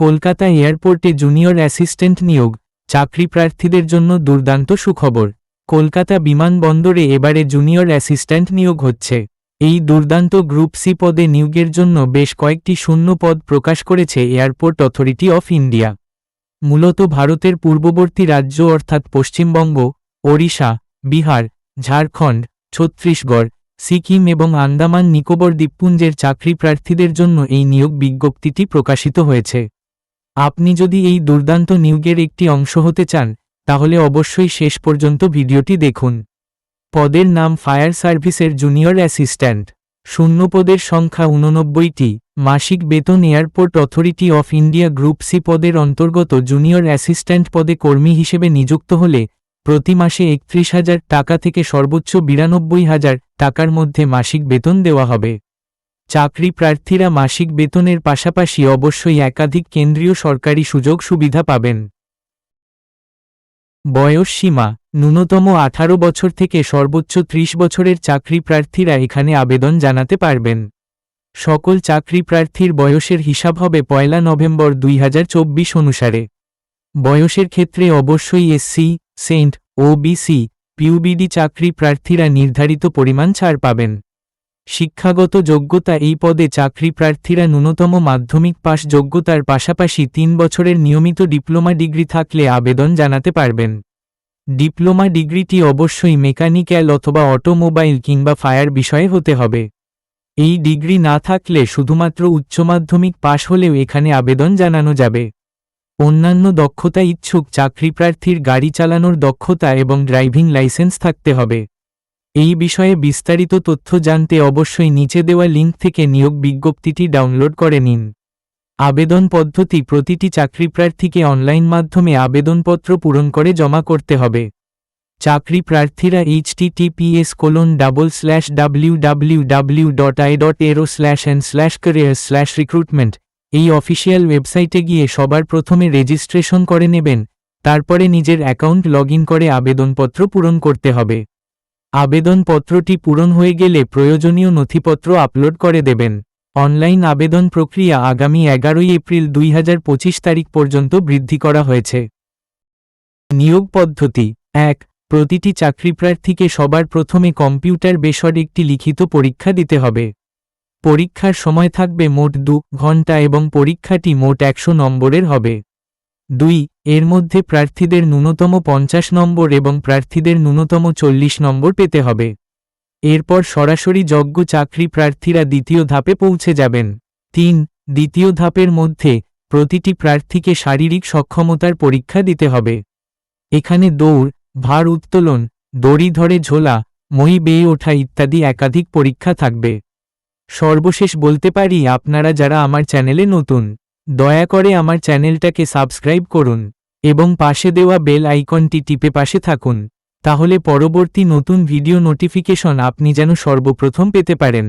কলকাতা এয়ারপোর্টে junior assistant নিয়োগ, চাকরি প্রার্থীদের জন্য দুর্দান্ত সুখবর। কলকাতা বিমানবন্দরে এবারে জুনিয়র অ্যাসিস্ট্যান্ট নিয়োগ হচ্ছে। এই দুর্দান্ত গ্রুপ সি পদে নিয়োগের জন্য বেশ কয়েকটি শূন্য পদ প্রকাশ করেছে এয়ারপোর্ট অথরিটি অফ ইন্ডিয়া। মূলত ভারতের পূর্ববর্তী রাজ্য অর্থাৎ পশ্চিমবঙ্গ, ওড়িশা, বিহার, ঝাড়খণ্ড, ছত্তিশগড়, সিকিম এবং আন্দামান নিকোবর দ্বীপপুঞ্জের চাকরি প্রার্থীদের জন্য এই নিয়োগ বিজ্ঞপ্তিটি প্রকাশিত হয়েছে। আপনি যদি এই দুর্দান্ত নিয়োগের একটি অংশ হতে চান, তাহলে অবশ্যই শেষ পর্যন্ত ভিডিওটি দেখুন। পদের নাম ফায়ার সার্ভিসের জুনিয়র অ্যাসিস্ট্যান্ট। শূন্য পদের সংখ্যা উননব্বইটি। মাসিক বেতন airport authority of India group C পদের অন্তর্গত জুনিয়র অ্যাসিস্ট্যান্ট পদে কর্মী হিসেবে নিযুক্ত হলে, প্রতি মাসে একত্রিশ হাজার টাকা থেকে সর্বোচ্চ বিরানব্বই হাজার টাকার মধ্যে মাসিক বেতন দেওয়া হবে। চাকরি প্রার্থীরা মাসিক বেতনের পাশাপাশি অবশ্যই একাধিক কেন্দ্রীয় সরকারি সুযোগ সুবিধা পাবেন। বয়স সীমা, ন্যূনতম আঠারো বছর থেকে সর্বোচ্চ ত্রিশ বছরের চাকরি প্রার্থীরা এখানে আবেদন জানাতে পারবেন। সকল চাকরি প্রার্থীর বয়সের হিসাব হবে পয়লা নভেম্বর দুই হাজার চব্বিশ অনুসারে। বয়সের ক্ষেত্রে অবশ্যই এসসি সেন্ট ওবিসি পিউবিডি চাকরি প্রার্থীরা নির্ধারিত পরিমাণ ছাড় পাবেন। শিক্ষাগত যোগ্যতা এই পদে চাকরি প্রার্থীরা ন্যূনতম মাধ্যমিক পাশ যোগ্যতার পাশাপাশি তিন বছরের নিয়মিত ডিপ্লোমা ডিগ্রি থাকলে আবেদন জানাতে পারবেন। ডিপ্লোমা ডিগ্রিটি অবশ্যই মেকানিক্যাল অথবা অটোমোবাইল কিংবা ফায়ার বিষয়ে হতে হবে। এই ডিগ্রি না থাকলে শুধুমাত্র উচ্চ মাধ্যমিক পাশ হলেও এখানে আবেদন জানানো যাবে। অন্যান্য দক্ষতা ইচ্ছুক চাকরি প্রার্থীর গাড়ি চালানোর দক্ষতা এবং ড্রাইভিং লাইসেন্স থাকতে হবে। এই বিষয়ে বিস্তারিত তথ্য জানতে অবশ্যই নিচে দেওয়া লিঙ্ক থেকে নিয়োগ বিজ্ঞপ্তিটি ডাউনলোড করে নিন। আবেদন পদ্ধতি প্রতিটি চাকরি প্রার্থীকে অনলাইন মাধ্যমে আবেদনপত্র পূরণ করে জমা করতে হবে। চাকরি প্রার্থীরা HTTPS colon double slash W W W dot I dot aero slash N slash career slash recruitment এই অফিসিয়াল ওয়েবসাইটে গিয়ে সবার প্রথমে রেজিস্ট্রেশন করে নেবেন, তারপরে নিজের অ্যাকাউন্ট লগ করে আবেদনপত্র পূরণ করতে হবে। আবেদনপত্রটি পূরণ হয়ে গেলে প্রয়োজনীয় নথিপত্র আপলোড করে দেবেন। অনলাইন আবেদন প্রক্রিয়া আগামী এগারোই এপ্রিল দুই হাজার পঁচিশ তারিখ পর্যন্ত বৃদ্ধি করা হয়েছে। নিয়োগ পদ্ধতি এক, প্রতিটি চাকরি প্রার্থীকে সবার প্রথমে কম্পিউটার বেসর একটি লিখিত পরীক্ষা দিতে হবে। পরীক্ষার সময় থাকবে মোট দু ঘণ্টা এবং পরীক্ষাটি মোট একশো নম্বরের হবে। দুই, এর মধ্যে প্রার্থীদের ন্যূনতম পঞ্চাশ নম্বর এবং প্রার্থীদের ন্যূনতম চল্লিশ নম্বর পেতে হবে। এরপর সরাসরি যজ্ঞ চাকরি প্রার্থীরা দ্বিতীয় ধাপে পৌঁছে যাবেন। তিন, দ্বিতীয় ধাপের মধ্যে প্রতিটি প্রার্থীকে শারীরিক সক্ষমতার পরীক্ষা দিতে হবে। এখানে দৌড়, ভার উত্তোলন, দড়ি ধরে ঝোলা, মই বেয়ে ওঠা ইত্যাদি একাধিক পরীক্ষা থাকবে। সর্বশেষ বলতে পারি আপনারা যারা আমার চ্যানেলে নতুন। দয়া করে আমার চ্যানেলটাকে সাবস্ক্রাইব করুন এবং পাশে দেওয়া বেল আইকনটি টিপে পাশে থাকুন, তাহলে পরবর্তী নতুন ভিডিও নোটিফিকেশন আপনি যেন সর্বপ্রথম পেতে পারেন।